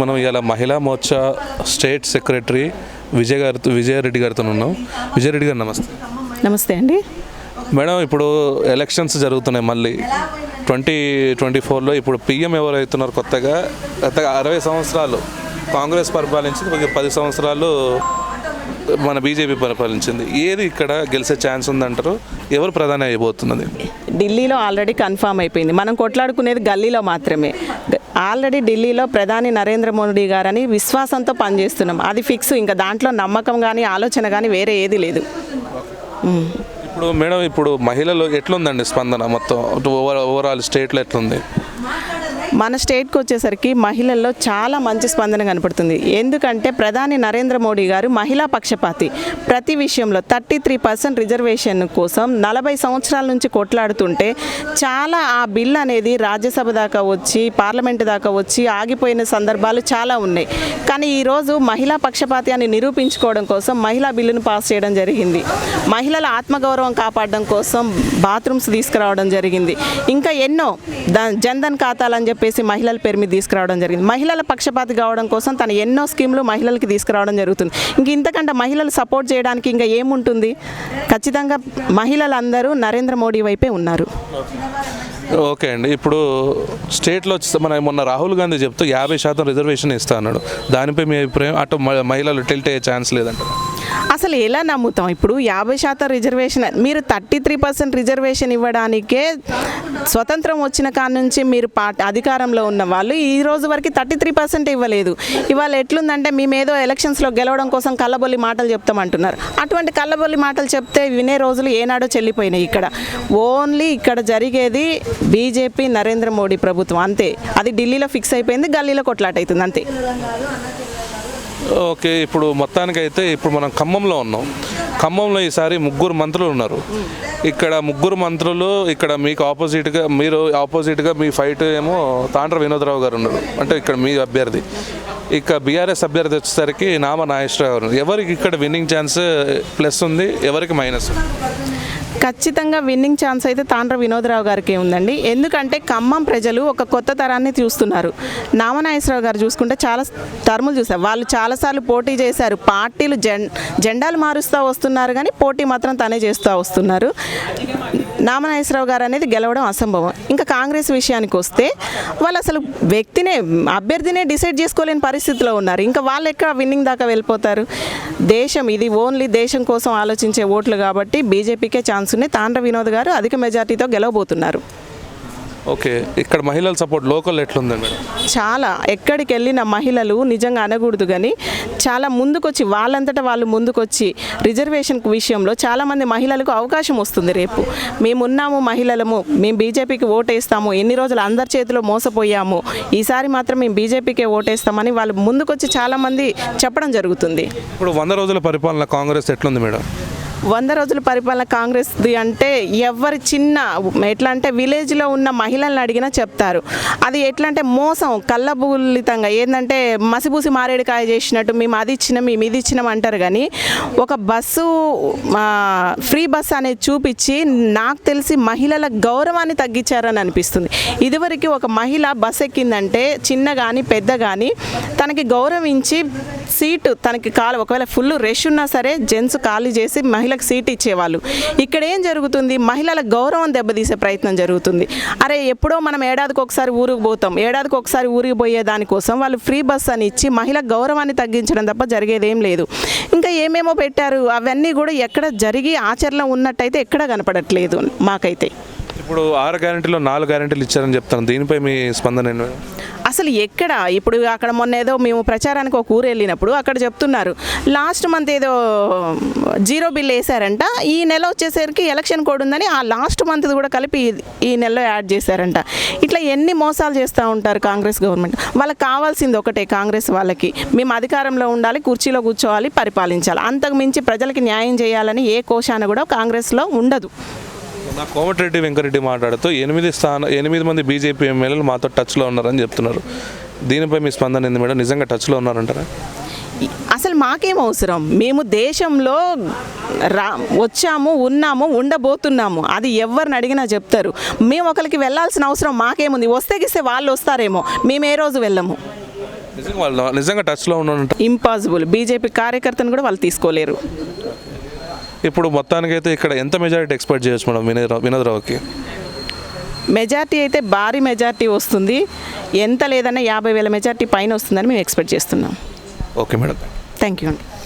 మనం ఇవాళ మహిళా మోర్చా స్టేట్ సెక్రటరీ విజయ్ గారితో విజయారెడ్డి గారితో ఉన్నాం. విజయారెడ్డి గారు నమస్తే. నమస్తే అండి. మేడం ఇప్పుడు ఎలక్షన్స్ జరుగుతున్నాయి మళ్ళీ. ట్వంటీ ట్వంటీ ఫోర్లో ఇప్పుడు పిఎం ఎవరు అవుతున్నారు కొత్తగా? కొత్తగా అరవై సంవత్సరాలు కాంగ్రెస్ పరిపాలించింది ఒక పది సంవత్సరాలు మన బీజేపీ పరిపాలించింది. ఏది ఇక్కడ గెలిచే ఛాన్స్ ఉందంటారు? ఎవరు ప్రధాని అయిపోతున్నది? ఢిల్లీలో ఆల్రెడీ కన్ఫామ్ అయిపోయింది. మనం కొట్లాడుకునేది గల్లీలో మాత్రమే. ఆల్రెడీ ఢిల్లీలో ప్రధాని నరేంద్ర మోడీ గారని విశ్వాసంతో పనిచేస్తున్నాం. అది ఫిక్స్ ఇంకా దాంట్లో నమ్మకం కానీ ఆలోచన కానీ వేరే ఏది లేదు. ఇప్పుడు మేడం ఇప్పుడు మహిళలు ఎట్లుందండి స్పందన మొత్తం? ఓవర్ ఓవరాల్ స్టేట్లో ఎట్లుంది? మన స్టేట్కి వచ్చేసరికి మహిళల్లో చాలా మంచి స్పందన కనపడుతుంది. ఎందుకంటే ప్రధాని నరేంద్ర మోడీ గారు మహిళా పక్షపాతి. ప్రతి విషయంలో థర్టీ త్రీ పర్సెంట్ రిజర్వేషన్ కోసం నలభై సంవత్సరాల నుంచి కొట్లాడుతుంటే చాలా ఆ బిల్ అనేది రాజ్యసభ దాకా వచ్చి పార్లమెంట్ దాకా వచ్చి ఆగిపోయిన సందర్భాలు చాలా ఉన్నాయి. కానీ ఈరోజు మహిళా పక్షపాతి అని నిరూపించుకోవడం కోసం మహిళా బిల్లును పాస్ చేయడం జరిగింది. మహిళల ఆత్మగౌరవం కాపాడడం కోసం బాత్రూమ్స్ తీసుకురావడం జరిగింది. ఇంకా ఎన్నో దా జన్ధన్ ఖాతాలని చెప్పి చెప్పేసి మహిళల పేరు మీద తీసుకురావడం జరిగింది. మహిళల పక్షపాతి కావడం కోసం తను ఎన్నో స్కీమ్లు మహిళలకి తీసుకురావడం జరుగుతుంది. ఇంక ఇంతకంటే మహిళలు సపోర్ట్ చేయడానికి ఇంకా ఏముంటుంది? ఖచ్చితంగా మహిళలందరూ నరేంద్ర మోడీ వైపే ఉన్నారు. ఓకే అండి. ఇప్పుడు స్టేట్లో మన మొన్న రాహుల్ గాంధీ చెప్తూ యాభై శాతం రిజర్వేషన్ ఇస్తా అన్నాడు. దానిపై మీ అభిప్రాయం? అటు మహిళలు టిల్ట్ అయ్యే ఛాన్స్ లేదంటారు? అసలు ఎలా నమ్ముతాం? ఇప్పుడు యాభై శాతం రిజర్వేషన్ మీరు థర్టీ త్రీ పర్సెంట్ రిజర్వేషన్ ఇవ్వడానికే స్వతంత్రం వచ్చిన కాడ నుంచి మీరు పా అధికారంలో ఉన్న వాళ్ళు ఈ రోజు వరకు థర్టీ త్రీ పర్సెంట్ ఇవ్వలేదు. ఇవాళ ఎట్లుందంటే మేమేదో ఎలక్షన్స్లో గెలవడం కోసం కళ్ళబొల్లి మాటలు చెప్తామంటున్నారు. అటువంటి కళ్ళబొల్లి మాటలు చెప్తే వినే రోజులు ఏనాడో చెల్లిపోయినాయి ఇక్కడ. ఓన్లీ ఇక్కడ జరిగేది బీజేపీ నరేంద్ర మోడీ ప్రభుత్వం అంతే. అది ఢిల్లీలో ఫిక్స్ అయిపోయింది గల్లీలో కొట్లాట అవుతుంది అంతే. ఓకే ఇప్పుడు మొత్తానికైతే ఇప్పుడు మనం ఖమ్మంలో ఉన్నాం. ఖమ్మంలో ఈసారి ముగ్గురు మంత్రులు ఉన్నారు. ఇక్కడ ముగ్గురు మంత్రులు ఇక్కడ మీకు ఆపోజిట్గా మీరు ఆపోజిట్గా మీ ఫైట్ ఏమో తాండ్ర వినోదరావు గారు ఉన్నారు. అంటే ఇక్కడ మీ అభ్యర్థి. ఇక బీఆర్ఎస్ అభ్యర్థి వచ్చేసరికి నామ నాగేశ్వరరావు గారు ఎవరికి ఇక్కడ విన్నింగ్ ఛాన్స్ ప్లస్ ఉంది? ఎవరికి మైనస్ ఖచ్చితంగా విన్నింగ్ ఛాన్స్ అయితే తాండ్ర వినోదరావు గారికి ఉందండి. ఎందుకంటే ఖమ్మం ప్రజలు ఒక కొత్త తరాన్ని చూస్తున్నారు. నామనాగేశ్వరరావు గారు చూసుకుంటే చాలా టర్ములు చూసారు వాళ్ళు చాలాసార్లు పోటీ చేశారు. పార్టీలు జెండాలు మారుస్తూ వస్తున్నారు కానీ పోటీ మాత్రం తనే చేస్తూ వస్తున్నారు. నామనాగేశ్వరరావు గారు అనేది గెలవడం అసంభవం. ఇంకా కాంగ్రెస్ విషయానికి వస్తే వాళ్ళు అసలు వ్యక్తినే అభ్యర్థినే డిసైడ్ చేసుకోలేని పరిస్థితిలో ఉన్నారు. ఇంకా వాళ్ళు ఎక్కడ విన్నింగ్ దాకా వెళ్ళిపోతారు? దేశం ఇది ఓన్లీ దేశం కోసం ఆలోచించే ఓట్లు కాబట్టి బీజేపీకే ఛాన్స్ ఉన్నాయి. తాండ్ర వినోద్ గారు అధిక మెజార్టీతో గెలవబోతున్నారు. ఓకే ఇక్కడ మహిళల సపోర్ట్ లోకల్ ఎట్లుంది మేడం? చాలా ఎక్కడికి వెళ్ళిన మహిళలు నిజంగా అనకూడదు కానీ చాలా ముందుకొచ్చి వాళ్ళంతటా వాళ్ళు ముందుకొచ్చి రిజర్వేషన్ విషయంలో చాలామంది మహిళలకు అవకాశం వస్తుంది రేపు. మేమున్నాము మహిళలము మేము బీజేపీకి ఓటేస్తాము ఎన్ని రోజులు అందరి చేతిలో మోసపోయాము ఈసారి మాత్రం మేము బీజేపీకే ఓటేస్తామని వాళ్ళు ముందుకొచ్చి చాలామంది చెప్పడం జరుగుతుంది. ఇప్పుడు వంద రోజుల పరిపాలన కాంగ్రెస్ ఎట్లుంది మేడం? వంద రోజుల పరిపాలన కాంగ్రెస్ది అంటే ఎవరి చిన్న ఎట్లా అంటే విలేజ్లో ఉన్న మహిళలను అడిగినా చెప్తారు. అది ఎట్లా అంటే మోసం కళ్ళబుల్లితంగా ఏంటంటే మసిబూసి మారేడుకాయ చేసినట్టు మేము అది ఇచ్చినాం మేము ఇది ఇచ్చినాం అంటారు కానీ ఒక బస్సు ఫ్రీ బస్ అనేది చూపించి నాకు తెలిసి మహిళల గౌరవాన్ని తగ్గించారని అనిపిస్తుంది. ఇదివరకు ఒక మహిళ బస్ ఎక్కిందంటే చిన్న కానీ పెద్ద కానీ తనకి గౌరవించి సీటు తనకి కాలు ఒకవేళ ఫుల్ రష్ ఉన్నా సరే జెంట్స్ ఖాళీ చేసి మహిళకు సీట్ ఇచ్చేవాళ్ళు. ఇక్కడ ఏం జరుగుతుంది? మహిళల గౌరవం దెబ్బతీసే ప్రయత్నం జరుగుతుంది. అరే ఎప్పుడో మనం ఏడాదికి ఒకసారి ఊరికి పోతాం. ఏడాదికి ఒకసారి ఊరికి పోయే దానికోసం వాళ్ళు ఫ్రీ బస్ అని ఇచ్చి మహిళ గౌరవాన్ని తగ్గించడం తప్ప జరిగేదేం లేదు. ఇంకా ఏమేమో పెట్టారు? అవన్నీ కూడా ఎక్కడ జరిగి ఆచరణ ఉన్నట్టయితే ఎక్కడ కనపడట్లేదు మాకైతే. ఇప్పుడు ఆరు గ్యారెంటీలో నాలుగు గ్యారెంటీలు ఇచ్చారని చెప్తాను. దీనిపై మీ స్పందన అసలు ఎక్కడ? ఇప్పుడు అక్కడ మొన్న ఏదో మేము ప్రచారానికి ఒక ఊరు వెళ్ళినప్పుడు అక్కడ చెప్తున్నారు. లాస్ట్ మంత్ ఏదో జీరో బిల్ వేశారంట. ఈ నెల వచ్చేసరికి ఎలక్షన్ కోడ్ ఉందని ఆ లాస్ట్ మంత్ కూడా కలిపి ఈ- నెలలో యాడ్ చేశారంట. ఇట్లా ఎన్ని మోసాలు చేస్తూ ఉంటారు కాంగ్రెస్ గవర్నమెంట్? వాళ్ళకి కావాల్సింది ఒకటే కాంగ్రెస్ వాళ్ళకి. మేము అధికారంలో ఉండాలి కుర్చీలో కూర్చోవాలి పరిపాలించాలి. అంతకు మించి ప్రజలకి న్యాయం చేయాలని ఏ కోశాన కూడా కాంగ్రెస్లో ఉండదు. నా కోమటిరెడ్డి వెంకరెడ్డి మాట్లాడుతూ ఎనిమిది స్థాన ఎనిమిది మంది బీజేపీ ఎమ్మెల్యేలు మాతో టచ్లో ఉన్నారని చెప్తున్నారు. దీనిపై మీ స్పందన ఏంది మేడం? నిజంగా టచ్లో ఉన్నారంటారా? అసలు మాకేం అవసరం? మేము దేశంలో రా వచ్చాము ఉన్నాము ఉండబోతున్నాము. అది ఎవరిని అడిగినా చెప్తారు. మేము ఒకరికి వెళ్ళాల్సిన అవసరం మాకేముంది? వస్తే గిస్తే వాళ్ళు వస్తారేమో. మేము ఏ రోజు వెళ్ళము. నిజంగా వాళ్ళు నిజంగా టచ్లో ఉన్న ఇంపాసిబుల్ బీజేపీ కార్యకర్తను కూడా వాళ్ళు తీసుకోలేరు. ఇప్పుడు మొత్తానికైతే ఇక్కడ ఎంత మెజారిటీ ఎక్స్పెక్ట్ చేయొచ్చు మేడం వినోద్ రావు- వినోద్ రావుకి? మెజార్టీ అయితే భారీ మెజార్టీ వస్తుంది. ఎంత లేదన్నా యాభై వేల మెజార్టీ పైన వస్తుందని మేము ఎక్స్పెక్ట్ చేస్తున్నాం. Okay madam. థ్యాంక్ యూ అండి.